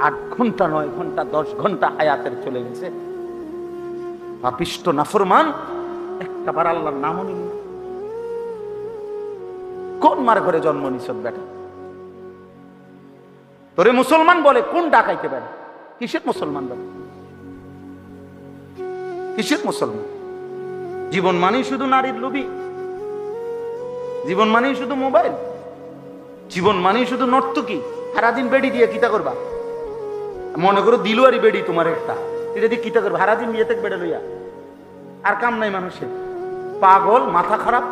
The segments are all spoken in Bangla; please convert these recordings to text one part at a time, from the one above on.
আট ঘণ্টা, নয় ঘণ্টা, দশ ঘণ্টা হায়াতের চলে গেছে। পাপিষ্ট, নাফরমান একটা বার আল্লাহর নামও নিল কোন মার ঘরে জন্ম নিছ বেটা? তোরে মুসলমান বলে কোন ডাকাইতে বেড়া কিসের মুসলমান বলে কিসের মুসলমান? জীবন মানেই শুধু নারীর লোভী জীবন মানেই শুধু মোবাইল। জীবন মানেই শুধু নর্তকী। সারাদিন বেড়ি দিয়ে কিতা করবা? মনে করো দিলুয়ারি বেড়ি তোমার একটা। এটা দিয়ে কিতা করবা সারাদিন বিয়ে থেকে বেড়ে লইয়া। আর কাম নাই মানুষের। পাগল, মাথা খারাপ।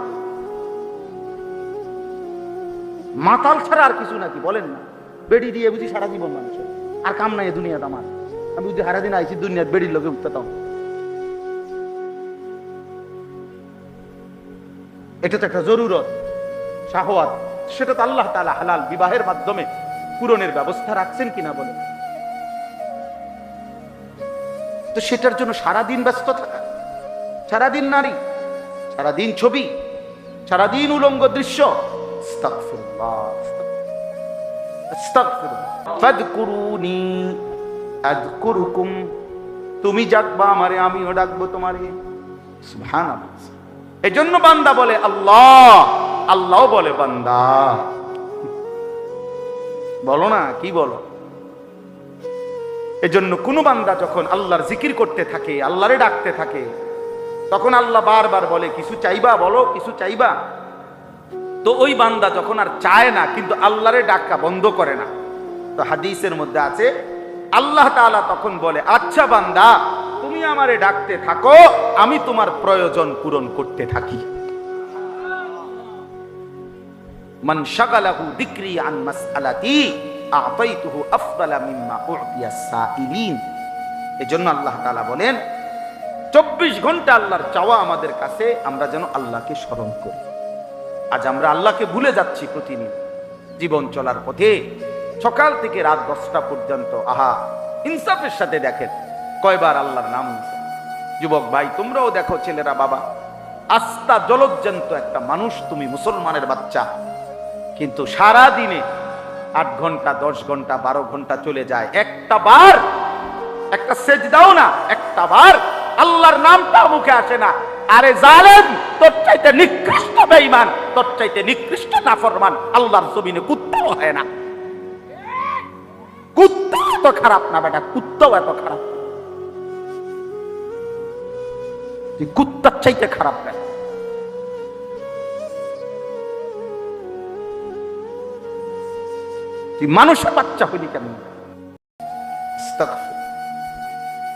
মাতাল ছাড়া আর কিছু নাকি? বলেন না। বেড়ি দিয়ে বুঝি সারা জীবন মানুষের আর কাম নাই দুনিয়াতে আমার। আমি বুঝি সারাদিন আইছি, দুনিয়ার বেড়ির লোকে উঠতে এটা তো একটা জরুরত শাহওয়াত সেটা তো আল্লাহ তালা হালাল বিবাহের মাধ্যমে পূরণের ব্যবস্থা রাখছেন কিনা বলে তো সেটার জন্য সারাদিন ব্যস্ত থাকা। সারাদিন নারী, সারাদিন ছবি, সারাদিন উলঙ্গ দৃশ্য। তুমি ডাকবা আমারে, আমিও ডাকবো তোমারে। সুবহানাল্লাহ। এজন্য বান্দা বলে, আল্লাহ আল্লাহ বলে বান্দা। বলো না, কি বলো? এজন্য কোনো বান্দা যখন আল্লাহর জিকির করতে থাকে, আল্লাহরে ডাকতে থাকে, তখন আল্লাহ বারবার বলে, কিছু চাইবা বলো, কিছু চাইবা? তো ওই বান্দা যখন আর চায় না, কিন্তু আল্লাহরে ডাকা বন্ধ করে না। তো হাদিসের মধ্যে আছে, আল্লাহ তাআলা তখন বলে আচ্ছা বান্দা, তুমি আমারে ডাকতে থাকো, আমি তোমার প্রয়োজন পূরণ করতে থাকি। মান শাগালাহু যিকরি আন মাসআলাতি আতাইতুহু আফদালা মিম্মা উতিয়া সাইলিন এজন্য আল্লাহ তাআলা বলেন, চব্বিশ ঘণ্টা আল্লাহর চাওয়া আমাদের কাছে, আমরা যেন আল্লাহকে স্মরণ করি। আজ আমরা আল্লাহকে ভুলে যাচ্ছি প্রতিদিন জীবন চলার পথে। সকাল থেকে রাত দশটা পর্যন্ত, আহা, ইনসাফের সাথে দেখেন, কয়বার আল্লাহর নাম যুবক ভাই, তোমরাও দেখো ছেলেরা, বাবা, আস্থা জলজ্জান্ত একটা মানুষ, তুমি মুসলমানের বাচ্চা। কিন্তু সারা দিনে আট ঘণ্টা, দশ ঘণ্টা, বারো ঘণ্টা চলে যায়। একটা বার, একটা সেজ দাও না, একটা বার আল্লাহর নামটা মুখে আসে না। আরে জালেম, তোর চাইতে নিকৃষ্ট বেঈমান, তোর চাইতে নিকৃষ্ট নাফরমান, আল্লাহর জমিনে কুত্তাও হয় না। কুত্তা এত খারাপ না বেটা, কুত্তাও এত খারাপ। কুত্তার চাইতে খারাপ বেটা। তুই মানুষের বাচ্চা হইলি কেন?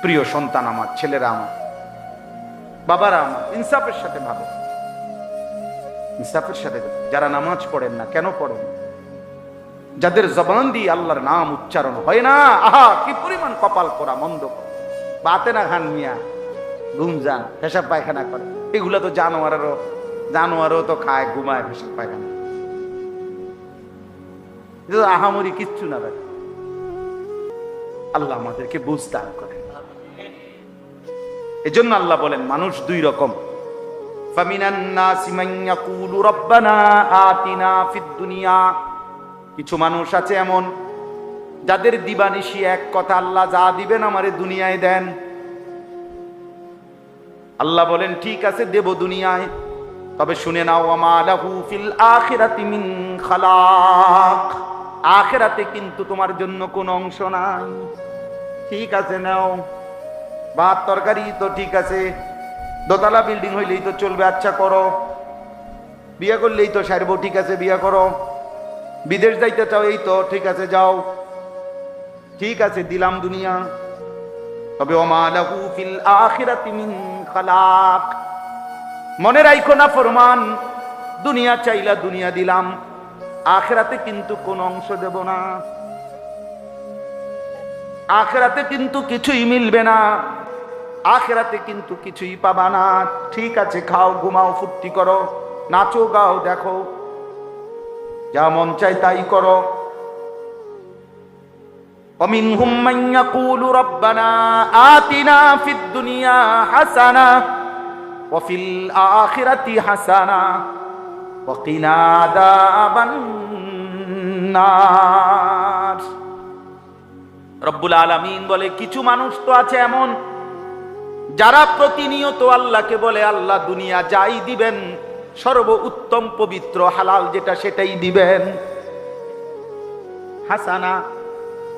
প্রিয় সন্তান আমার, ছেলেরা আমার, বাবারা আমার, ইনসাফের সাথে ভাবে। ইনসাফের সাথে যারা নামাজ পড়েন না, কেন পড়েন? যাদের জবান দিয়ে আল্লাহর নাম উচ্চারণ হয় না, আহা, কি পরিমাণ কপাল করা মন্দ। বাতে না খান মিয়া, ঘুম যান পায়খানা করে। এগুলো তো জানোয়ারেরও জানোয়ারও তো খায়, ঘুমায়, পেশাব পায়খানা। আহামরি কিচ্ছু না ভাই আল্লাহ আমাদেরকে বুঝদান করে। এজন্য আল্লাহ বলেন, মানুষ দুই রকম। কিছু মানুষ আছে এমন, যাদের দিবানিশি এক কথা আল্লাহ যা দিবেন আমারে দুনিয়ায় দেন। আল্লাহ বলেন, ঠিক আছে, দেব দুনিয়ায়। তবে শুনে নাও আমা লাহু ফিল আখিরাতি মিন খালাক। আখিরাতে কিন্তু তোমার জন্য কোনো অংশ নাই। ঠিক আছে, নাও। ভাত, তরকারি তো ঠিক আছে। দোতলা বিল্ডিং হইলেই তো চলবে আচ্ছা করো। বিয়ে করলেই তো সারবো, ঠিক আছে, বিয়ে করো। বিদেশ যাইতে চাও, এই তো, ঠিক আছে, যাও। ঠিক আছে, দিলাম দুনিয়া। তবে ফিল খালাক। মনে রাইখো না ফরমান, দুনিয়া চাইলা দুনিয়া দিলাম। আখেরাতে কিন্তু কোন অংশ দেব না আখেরাতে কিন্তু কিছুই মিলবে না আখেরাতে কিন্তু কিছুই পাবা না ঠিক আছে খাও ঘুমাও ফুর্তি করো নাচো গাও দেখো যা মন চাই তাই করো ومنهم من يقول ربنا آتنا في الدنيا حسنة وفي الآخرة حسنة وقنا عذاب النار রব্বুল আলামিন বলে কিছু মানুষ তো আছে এমন যারা প্রতিনিয়ত আল্লাহকে বলে আল্লাহ দুনিয়া যাই দিবেন সর্ব উত্তম পবিত্র হালাল যেটা সেটাই দিবেন হাসানা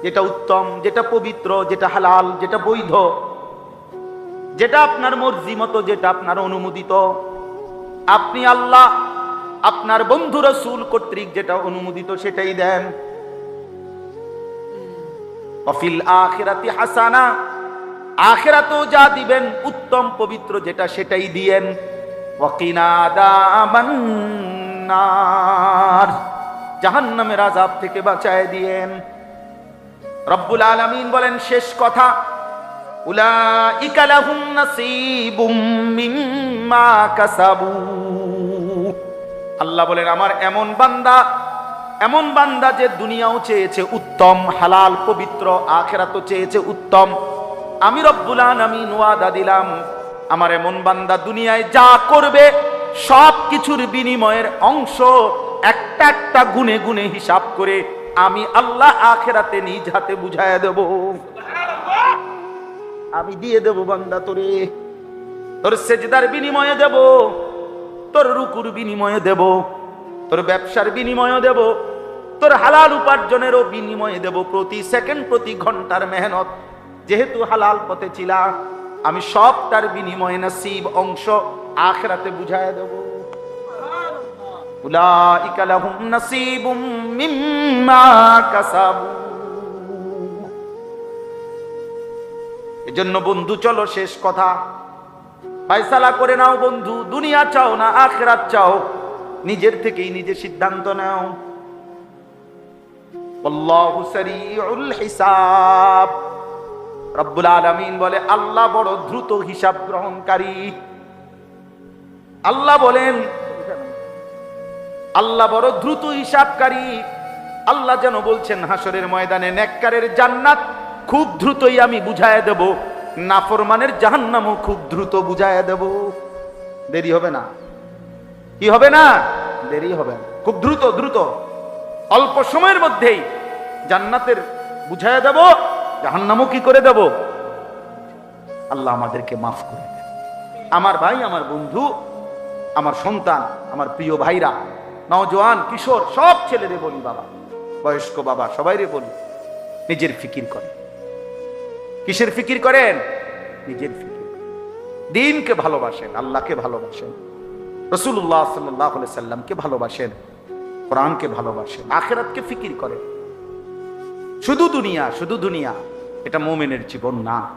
যেটা উত্তম যেটা পবিত্র যেটা হালাল যেটা বৈধ যেটা আপনার মর্জি মতো যেটা আপনার অনুমোদিত আপনি আল্লাহ আপনার বন্ধু রসুল কর্তৃক যেটা অনুমোদিত সেটাই দেন। অফিল আখিরাতি হাসানা, আখেরাতেও যা দিবেন, উত্তম পবিত্র যেটা সেটাই দিয়েন। জাহান্নামের আজাব থেকে বাঁচায় দিয়েন। রব্বুল আলামিন বলেন, শেষ কথা, উলাইকা লাহুম নাসীবুম মিম্মা কাসাবু। আল্লাহ বলেন, আমার এমন বান্দা এমন বান্দা যে দুনিয়াও চেয়েছে উত্তম, হালাল, পবিত্র, আখেরাতও চেয়েছে উত্তম। আমি রব্বুল আলামিন ওয়াদা দিলাম, আমার এমন বান্দা দুনিয়ায় যা করবে, সব কিছুর বিনিময়ের অংশ একটা একটা গুনে গুনে হিসাব করে আমি আল্লাহ আখেরাতে নিজ হাতে বুঝায় দেব। আমি দিয়ে দেব বান্দা তোরে, তোর সেজদার বিনিময়ে দেব। তোর রুকুর বিনিময়ে দেব, তোর ব্যবসার বিনিময়ে দেব, তোর হালাল উপার্জনেরও বিনিময়ে দেব প্রতি সেকেন্ড, প্রতি ঘণ্টার মেহনত। যেহেতু হালাল পথে ছিলা আমি সব তার বিনিময়ে নসিব অংশ আখরাতে বুঝায় দেব। এজন্য বন্ধু, চলো শেষ কথা। ফায়সালা করে নাও বন্ধু, দুনিয়া চাও না, আখরাত চাও। নিজের থেকেই নিজে সিদ্ধান্ত নাও। হিসাব। রব্বুল আলামিন বলে, আল্লাহ বড় দ্রুত হিসাব গ্রহণকারী। আল্লাহ বলেন, আল্লাহ বড় দ্রুত হিসাবকারী। আল্লাহ যেন বলছেন, হাসরের ময়দানে নেককারের জান্নাত খুব দ্রুতই আমি বুঝায় দেব। নাফরমানের জাহান্নামও খুব দ্রুত বুঝায় দেব। দেরি হবে না। কি হবে না? দেরি হবে না। খুব দ্রুত দ্রুত। অল্প সময়ের মধ্যেই জান্নাতের বুঝায় দেব, জাহান্নামও কি করে দেব? আল্লাহ আমাদেরকে মাফ করে আমার ভাই, আমার বন্ধু, আমার সন্তান, আমার প্রিয় ভাইরা, নওজোয়ান, কিশোর, সব ছেলেদের বলি বাবা, বয়স্ক বাবা, সবাইরে বলি, নিজের ফিকির করে। কিসের ফিকির করেন? নিজের ফিকির। দিনকে ভালোবাসেন, আল্লাহকে ভালোবাসেন রসুল্লাহ সাল্লাহ সাল্লামকে ভালোবাসেন, কোরআনকে ভালোবাসেন, আখেরাতকে ফিকির করেন। শুধু দুনিয়া শুধু দুনিয়া, এটা মোমেনের জীবন না।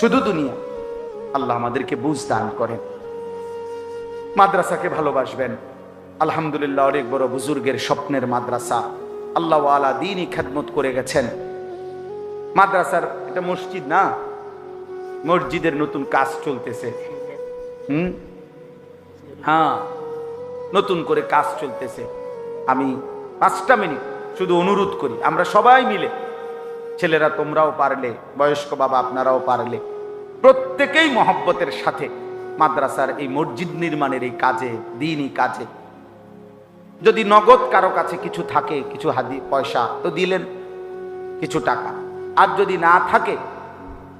শুধু দুনিয়া, আল্লাহ আমাদেরকে বুঝ দান করেন। মাদ্রাসাকে ভালোবাসবেন, আলহামদুলিল্লাহ অনেক বড় বুজুর্গের স্বপ্নের মাদ্রাসা আল্লাহ আলা দিনই খেদমত করে গেছেন। মাদ্রাসার এটা মসজিদ না? মসজিদের নতুন কাজ চলতেছে। হুম? হ্যাঁ নতুন করে কাজ চলতেছে। আমি পাঁচটা মিনিট শুধু অনুরোধ করি, আমরা সবাই মিলে, ছেলেরা তোমরাও পারলে, বয়স্ক বাবা আপনারাও পারলে, প্রত্যেকেই মহব্বতের সাথে মাদ্রাসার এই মসজিদ নির্মাণের এই কাজে, দিনই কাজে। যদি নগদ কারও কাছে কিছু থাকে, কিছু হাদি, পয়সা, তো দিলেন কিছু টাকা। আর যদি না থাকে,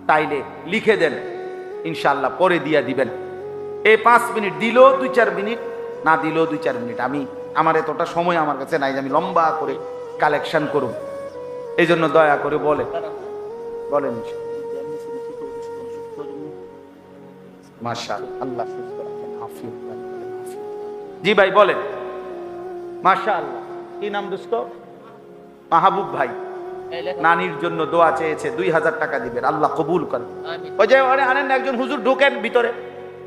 তাইলে লিখে দেন। ইনশাল্লাহ পরে দিয়া দিবেন। এই পাঁচ মিনিট দিলেও দুই চার মিনিট, না দিলেও দুই চার মিনিট। আমি, আমার এতটা সময় আমার কাছে নাই যে আমি লম্বা করে কালেকশন করুন। এই জন্য দয়া করে বলে বলেন। জি ভাই, বলেন। আল্লাহ কি নাম দোস্ত? মাহবুব ভাই। নানির জন্য দোয়া চেয়েছে দুই হাজার টাকা দিবেন। আল্লাহ কবুল করেন। ওই যে ওরে আনেন একজন হুজুর ঢোকেন ভিতরে।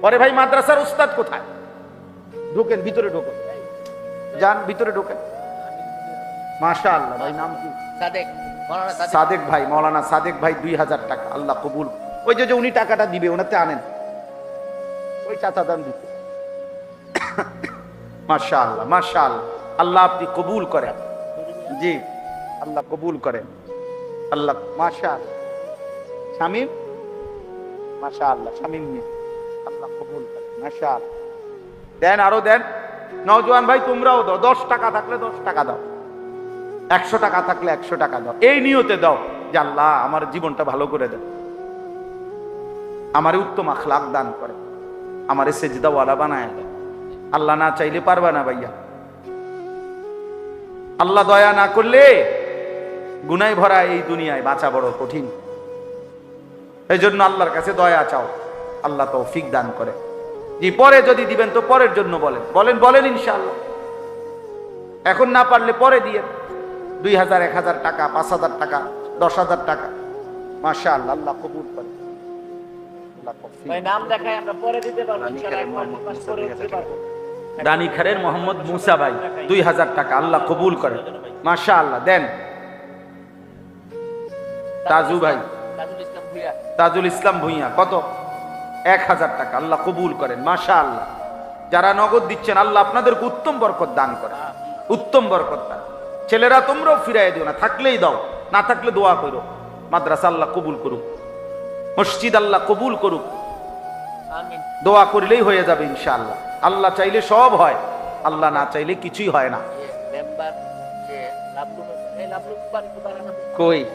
পরে ভাই মাদ্রাসার উস্তাদ কোথায়? ঢোকেন ভিতরে ঢোকেন। যান ভিতরে ঢোকেন। মাশা আল্লাহ ভাই নাম কি? সাদেক সাদেক। ভাই মৌলানা সাদেক ভাই দুই হাজার টাকা। আল্লাহ কবুল ওই যে যে উনি টাকাটা দিবে ওনাতে আনেন। ওই চাচা দান দিতে। মাশা আল্লাহ মাশা আল্লাহ আল্লাহ আপনি কবুল করেন। জি। আল্লাহ কবুল করেন আল্লাহ মাশা শামিম? মাশা আল্লাহ শামিম মিয়া। আল্লাহ কবুল করেন মাশা দেন আরও দেন। নওজোয়ান ভাই, তোমরাও দাও। দশ টাকা থাকলে দশ টাকা দাও। একশো টাকা থাকলে একশো টাকা দাও। এই নিয়তে দাও যে আল্লাহ আমার জীবনটা ভালো করে দাও আমার উত্তম আখলাক দান করে। আমার সেজদাওয়ালা বানায় দেয় আল্লাহ না চাইলে পারবা না ভাইয়া। আল্লাহ দয়া না করলে গুনায় ভরা এই দুনিয়ায় বাঁচা বড় কঠিন। এই জন্য আল্লাহর কাছে দয়া চাও। আল্লাহ তৌফিক দান করে। জি পরে যদি দিবেন তো পরের জন্য বলেন। বলেন বলেন ইনশাআল্লাহ। এখন না পারলে পরে দিয়ে দুই হাজার এক হাজার টাকা পাঁচ হাজার টাকা দশ হাজার টাকা। মাসা আল্লাহ আল্লাহ কবুল করে। আল্লাহ তৌফিক। ভাই নাম দেখায় আমরা পরে দিতে পারব ইনশাআল্লাহ এক মাস দুই মাস পরে দিতে পারব। রানী খারের মোহাম্মদ মুসা ভাই দুই হাজার টাকা। আল্লাহ কবুল করে। মাসা আল্লাহ দেন। তাজু ভাই। তাজুল ইসলাম ভুইয়া। কত? এক হাজার টাকা আল্লাহ কবুল করেন মাশা আল্লাহ যারা নগদ দিচ্ছেন আল্লাহ আপনাদেরকে উত্তম বরকত দান করে উত্তম বরকত দান। ছেলেরা তোমরাও ফিরাই দিও না থাকলেই দাও। না থাকলে দোয়া করো। মাদ্রাসা আল্লাহ কবুল করুক। মসজিদ আল্লাহ কবুল করুক। দোয়া করলেই হয়ে যাবে ইনশাআল্লাহ। আল্লাহ চাইলে সব হয় আল্লাহ না চাইলে কিছুই হয় না। কই?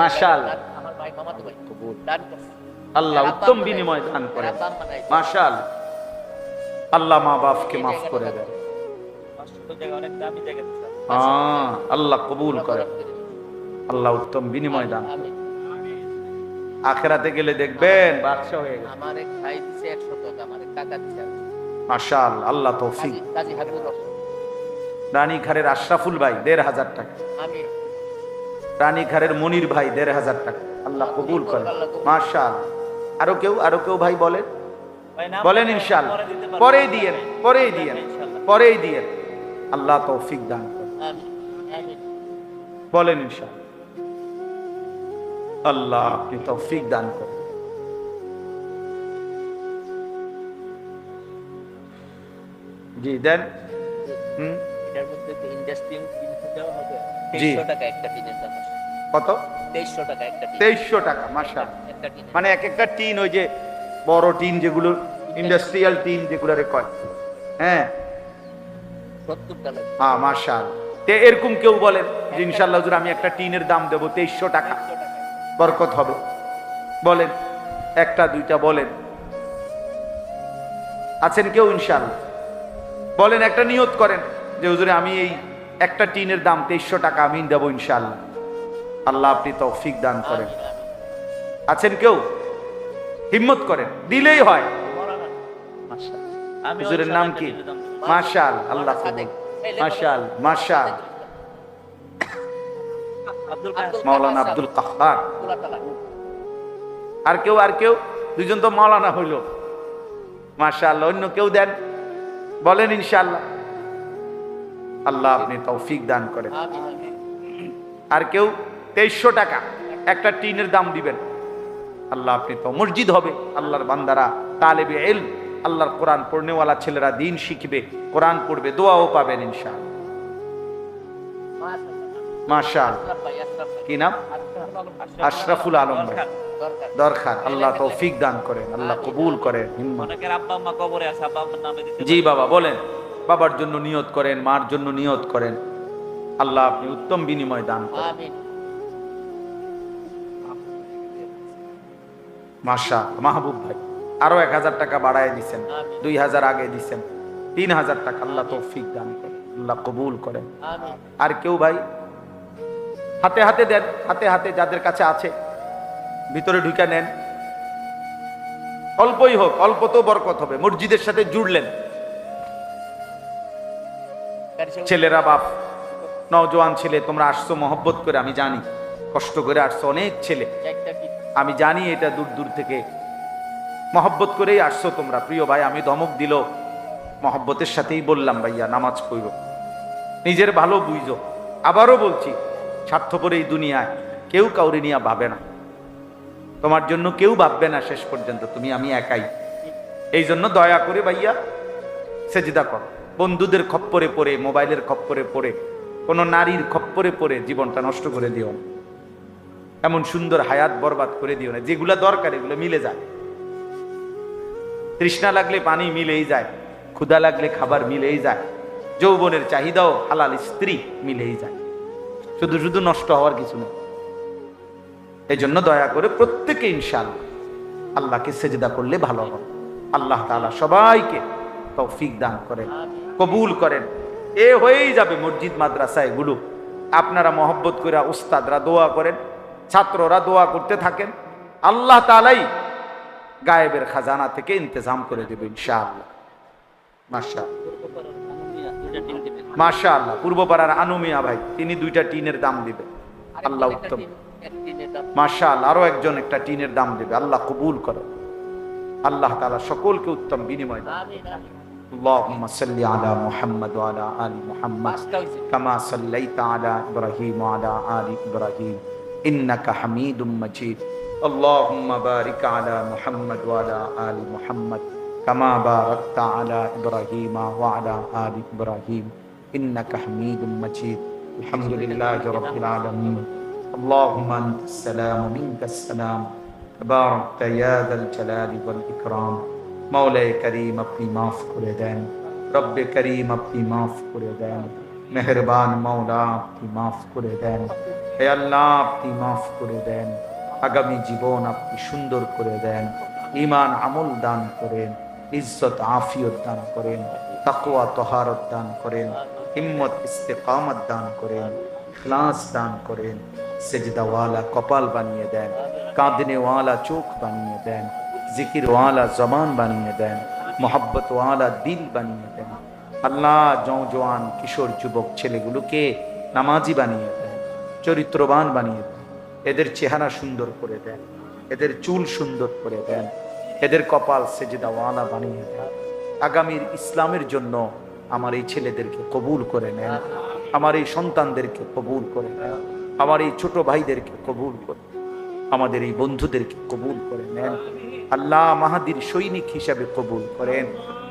মাশাআল্লাহ। আমার ভাই মামাতো ভাই কবুল। দান আল্লাহ উত্তম বিনিময় দান আল্লাহ মা বাপকে মাফ করে। হ্যাঁ আল্লাহ কবুল করে আল্লাহ উত্তম বিনিময় দান আখেরাতে গেলে দেখবেন বাদশা হয়ে গেছে। আমার এক ভাই দিছে একশো টাকা আমার এক দিছে মাশাল আল্লাহ তৌফিক। রানী খারের আশরাফুল ভাই দেড় হাজার টাকা। আমি রানী খারের মনির ভাই দেড় হাজার টাকা। আল্লাহ কবুল করে মাশাল। আরও কেউ আরও কেউ ভাই বলেন? বলেন ইনশাল পরেই দিয়েন পরেই দিয়েন পরেই দিয়েন। আল্লাহ দান করে আমি আমি বলেন ইনশাল আল্লাহ আপনি তৌফিক দান করেন। জি, দেন। হুম? এটার মধ্যে তো ইন্ডাস্ট্রি হবে। তেইশশো টাকা একটা টিনের দাম। কত? তেইশশো টাকা একটা তেইশশো টাকা মাসা মানে এক একটা টিন ওই যে বড় টিন যেগুলো ইন্ডাস্ট্রিয়াল। টিন যেগুলোরে কয়। হ্যাঁ। হ্যাঁ মার্শাল তে এরকম কেউ বলেন যে ইনশাল্লাহ হুজুর আমি একটা টিনের দাম দেবো তেইশশো টাকা। বরকত হবে। বলেন একটা দুইটা বলেন। আছেন কেউ ইনশাল্লাহ বলেন একটা নিয়ত করেন যে হুজুরে আমি এই একটা টিনের দাম তেইশশো টাকা আমি দেবো ইনশাল্লাহ আল্লাহ আপনি তৌফিক দান করেন। আছেন কেউ? হিম্মত করেন। দিলেই হয়। হুজুরের নাম কি? মার্শাল আল্লাহ কবুল। Marshal marshal Maulana Abdul Kahar. আর কেউ আর কেউ? দুজন তো মাওলানা হইল। মার্শাল অন্য কেউ দেন? বলেন ইনশাল্লাহ আল্লাহ আপনি তৌফিক দান করেন। আর কেউ তেইশশো টাকা একটা টিনের দাম দিবেন। আল্লাহ আপনি তো মসজিদ হবে আল্লাহর বান্দারা তালেবে এল আল্লাহর কোরআন পড়নেওয়ালা ছেলেরা দিন শিখবে কোরআন পড়বে দোয়াও পাবেন ইনশাল মাশাল কি নাম? আশরাফুল আলম ভাই। দরকার। আল্লাহ তৌফিক দান করেন আল্লাহ কবুল করেন জি বাবা বলেন। বাবার জন্য নিয়ত করেন মার জন্য নিয়ত করেন। আল্লাহ আপনি উত্তম বিনিময় দান করেন। মাসা মাহবুব ভাই আরও এক হাজার টাকা বাড়ায় দিছেন দুই হাজার আগে দিছেন তিন হাজার টাকা আল্লাহ তৌফিক দান করেন আল্লাহ কবুল করেন। আর কেউ ভাই হাতে হাতে দেন হাতে হাতে যাদের কাছে আছে ভিতরে ঢুকে নেন। অল্পই হোক অল্প তো বরকত হবে মসজিদের সাথে জুড়লেন। ছেলেরা বাপ, নওজোয়ান ছেলে, তোমরা আসছো মহব্বত করে, আমি জানি, কষ্ট করে আসছো অনেক ছেলে। আমি জানি এটা দূর দূর থেকে। মহব্বত করেই আসছো তোমরা। প্রিয় ভাই, আমি ধমক দিল। মহব্বতের সাথেই বললাম, ভাইয়া, নামাজ পড়ব নিজের ভালো বুঝো। আবারও বলছি, স্বার্থপর এই দুনিয়ায় কেউ কাউরি নিয়ে ভাবে না। তোমার জন্য কেউ ভাববে না শেষ পর্যন্ত। তুমি, আমি একাই। এই জন্য দয়া করে ভাইয়া, সেজিদা কর। বন্ধুদের খপ্পরে পড়ে, মোবাইলের খপ্পরে পড়ে, কোনো নারীর খপ্পরে পড়ে জীবনটা নষ্ট করে দিও। এমন সুন্দর হায়াত বরবাদ করে দিও না, যেগুলা দরকার এগুলো মিলে যায়। তৃষ্ণা লাগলে পানি মিলেই যায়, ক্ষুধা লাগলে খাবার মিলেই যায়, যৌবনের চাহিদাও হালাল স্ত্রী মিলেই যায়। শুধু শুধু নষ্ট হওয়ার কিছু নেই এই জন্য দয়া করে প্রত্যেকে ইনশাআল্লাহ আল্লাহকে সেজদা করলে ভালো হবে। আল্লাহ তাআলা সবাইকে তৌফিক দান করেন, কবুল করেন। এ হয়েই যাবে মসজিদ মাদ্রাসা এগুলো আপনারা মহব্বত করে উস্তাদরা দোয়া করেন, ছাত্ররা দোয়া করতে থাকেন। আল্লাহ তালাই গায়েবের খাজানা থেকে ইন্তজাম করে দেবে, ইনশাআল্লাহ। দিবেন মাশা আল্লাহ পূর্বপাড়ার আনুমিয়া ভাই, তিনি দুইটা টিনের দাম দিবে। আল্লাহ উত্তম। মাশা আল্লাহ আরও একজন একটা টিনের দাম দেবে। আল্লাহ কবুল করো। আল্লাহ তাআলা সকলকে উত্তম বিনিময় আমিন اللهم صل على محمد وعلى آل محمد كما صليت على إبراهيم وعلى آل إبراهيم. إنك حميد مجيد. اللهم بارك على محمد وعلى آل محمد كما باركت على إبراهيم وعلى آل إبراهيم. إنك حميد مجيد. الحمد لله رب العالمين. اللهم أنت السلام منك السلام. تباركت يا ذا الجلال والإكرام. মৌলায় করিম আপনি মাফ করে দেন। রব্বে করিম আপনি মাফ করে দেন। মেহরবান মৌলা আপনি মাফ করে দেন। হে আল্লাহ আপনি মাফ করে দেন। আগামী জীবন আপনি সুন্দর করে দেন। ইমান আমল দান করেন। ইজ্জত আফিয়ত দান করেন। তাকওয়া তহারত দান করেন। হিম্মত ইস্তেকামত দান করেন। ইখলাস দান করেন। সেজদাওয়ালা কপাল বানিয়ে দেন। কাঁদনেওয়ালা চোখ বানিয়ে দেন। জিকিরওয়ালা জবান বানিয়ে দেন, মোহাব্বতওয়ালা দিল বানিয়ে দেন। আল্লাহ জওয়ান কিশোর যুবক ছেলেগুলোকে নামাজি বানিয়ে দেন, চরিত্রবান বানিয়ে দেন, এদের চেহারা সুন্দর করে দেন, এদের চুল সুন্দর করে দেন, এদের কপাল সেজদাওয়ালা বানিয়ে দেন। আগামীর ইসলামের জন্য আমার এই ছেলেদেরকে কবুল করে নেন, আমার এই সন্তানদেরকে কবুল করে নেন, আমার এই ছোট ভাইদেরকে কবুল করে আমাদের এই বন্ধুদেরকে কবুল করে নেন আল্লাহ মাহাদির সৈনিক হিসাবে কবুল করেন।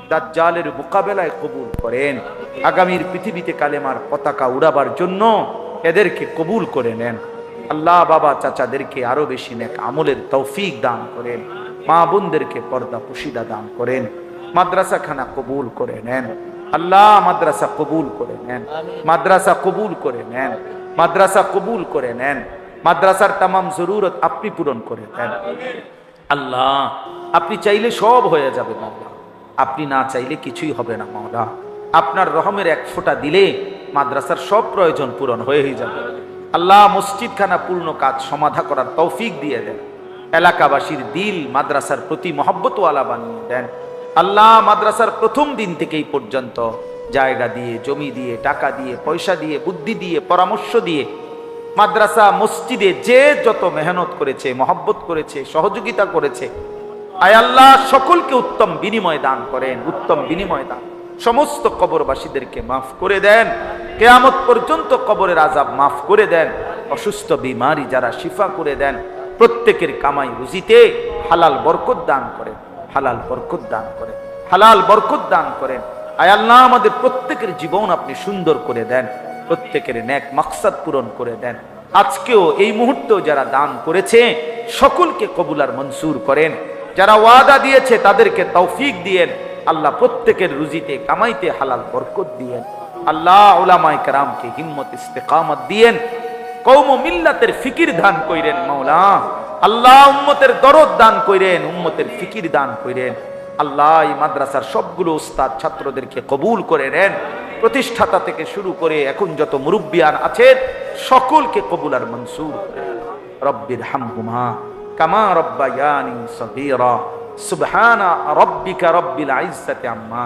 দাজ্জালের মোকাবেলায় কবুল করেন। আগামীর পৃথিবীতে কালেমার পতাকা উড়াবার জন্য এদেরকে কবুল করে নেন। আল্লাহ বাবা চাচাদেরকে আরও বেশি নেক আমলের তৌফিক দান করেন। মা বোনদেরকে পর্দা পুশিদা দান করেন। মাদ্রাসা খানা কবুল করে নেন। আল্লাহ মাদ্রাসা কবুল করে নেন। মাদ্রাসা কবুল করে নেন। মাদ্রাসা কবুল করে নেন। মাদ্রাসার তামাম জরুরত আপনি পূরণ করে দেন। আল্লাহ, আপনি চাইলে সব হয়ে যাবে মাওলা। আপনি না চাইলে কিছুই হবে না মাওলা। আপনার রহমের এক ফোঁটা দিলে মাদ্রাসার সব প্রয়োজন পূরণ হয়েই যাবে। আল্লাহ মসজিদখানা পূর্ণ কাজ সমাধা করার তৌফিক দিয়ে দেন। এলাকাবাসীর দিল মাদ্রাসার প্রতি মহব্বতওয়ালা বানিয়ে দেন। আল্লাহ মাদ্রাসার প্রথম দিন থেকেই পর্যন্ত জায়গা দিয়ে, জমি দিয়ে, টাকা দিয়ে, পয়সা দিয়ে, বুদ্ধি দিয়ে, পরামর্শ দিয়ে মাদ্রাসা, মসজিদে যে যত মেহনত করেছে, মহব্বত করেছে, সহযোগিতা করেছে, আয় আল্লাহ সকলকে উত্তম বিনিময় দান করেন, উত্তম বিনিময় দান। সমস্ত কবরবাসীদেরকে মাফ করে দেন, কেয়ামত পর্যন্ত কবরের আজাব মাফ করে দেন, অসুস্থ বিমারি যারা শিফা করে দেন, প্রত্যেকের কামাই রুজিতে হালাল বরকত দান করেন, হালাল বরকত দান করেন, হালাল বরকত দান করেন। আয় আল্লাহ আমাদের প্রত্যেকের জীবন আপনি সুন্দর করে দেন। প্রত্যেকের ন্যাক মাকসাদ পূরণ করে দেন। আজকেও এই মুহূর্তেও যারা দান করেছে, সকলকে কবুলার মনসুর করেন। যারা ওয়াদা দিয়েছে, তাদেরকে তৌফিক দিয়েন। আল্লাহ প্রত্যেকের রুজিতে, কামাইতে হালাল বরকত দিয়েন। আল্লাহ ওলামায় কারামকে হিম্মত, ইস্তেকামত দিয়েন। কৌম মিল্লাতের ফিকির দান কইরেন মাওলা। আল্লাহ উম্মতের দরদ দান কইরেন, উম্মতের ফিকির দান কইরেন। আল্লাহ মাদ্রাসার সবগুলো উস্তাদ ছাত্রদেরকে কবুল করে নেন। প্রতিষ্ঠাতা থেকে শুরু করে এখন যত মুরব্বিয়ান আছেন সকলকে কবুল আর মনসুর। রব্বির হামহুমা কামা রব্বায়ানি সগীরা সুবহানা রব্বিকা রব্বিল আইজ্জাতি আম্মা